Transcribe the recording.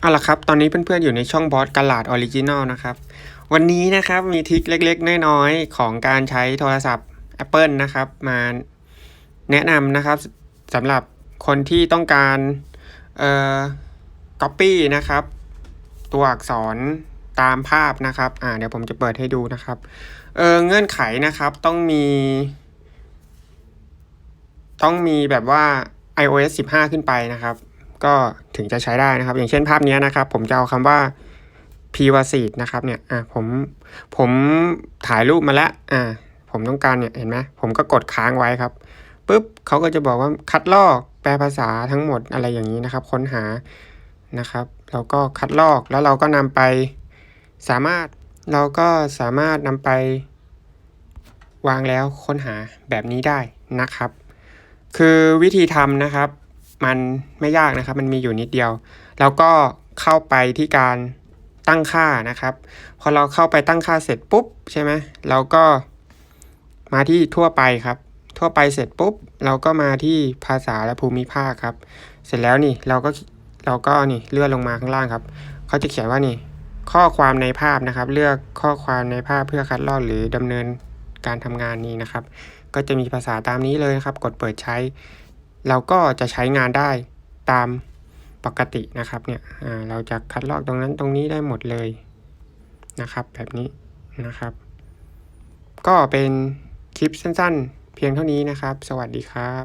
เอาละครับ ตอนนี้เพื่อนๆอยู่ในช่องบอสกาลาดออริจินอลนะครับ วันนี้นะครับมีทิคเล็กๆ น้อยๆ ของการใช้โทรศัพท์ Apple นะครับ มาแนะนำนะครับสำหรับคนที่ต้องการเอ่อ copy นะครับ ตัวอักษรตามภาพนะครับอ่าเดี๋ยวผมจะเปิดให้ดูนะครับเออเงื่อนไขนะครับต้องมี ต้องมีแบบว่า iOS 15 ขึ้นไปนะครับ ก็ถึงจะใช้ได้นะครับ อย่างเช่นภาพนี้นะครับ ผมจะเอาคำว่า privacy นะครับเนี่ยอะผมผมถ่ายรูปมาแล้วอ่าผมต้องการเนี่ยเห็นไหมผมก็กดค้างไว้ครับปุ๊บเขาก็จะบอกว่าคัดลอกแปลภาษาทั้งหมดอะไรอย่างนี้นะครับ ค้นหานะครับ เราก็คัดลอกแล้วเราก็นำไปสามารถเราก็สามารถนำไปวางแล้วค้นหาแบบนี้ได้นะครับ คือวิธีทำนะครับ มันไม่ยากนะครับ มันมีอยู่นิดเดียว แล้วก็เข้าไปที่การตั้งค่านะครับ พอเราเข้าไปตั้งค่าเสร็จปุ๊บใช่ไหมเราก็มาที่ทั่วไปครับ ทั่วไปเสร็จปุ๊บ เราก็มาที่ภาษาและภูมิภาคครับ เสร็จแล้วนี่เราก็เราก็นี่เลื่อนลงมาข้างล่างครับเขาจะเขียนว่านี่ ข้อความในภาพนะครับ เลือกข้อความในภาพเพื่อคัดลอกหรือดำเนินการทำงานนี้นะครับ ก็จะมีภาษาตามนี้เลยนะครับ กดเปิดใช้ เราก็จะใช้งานได้ตามปกตินะครับเนี่ยเราจะคัดลอกตรงนั้นตรงนี้ได้หมดเลยนะครับ แบบนี้นะครับ ก็เป็นคลิปสั้นๆ เพียงเท่านี้นะครับ สวัสดีครับ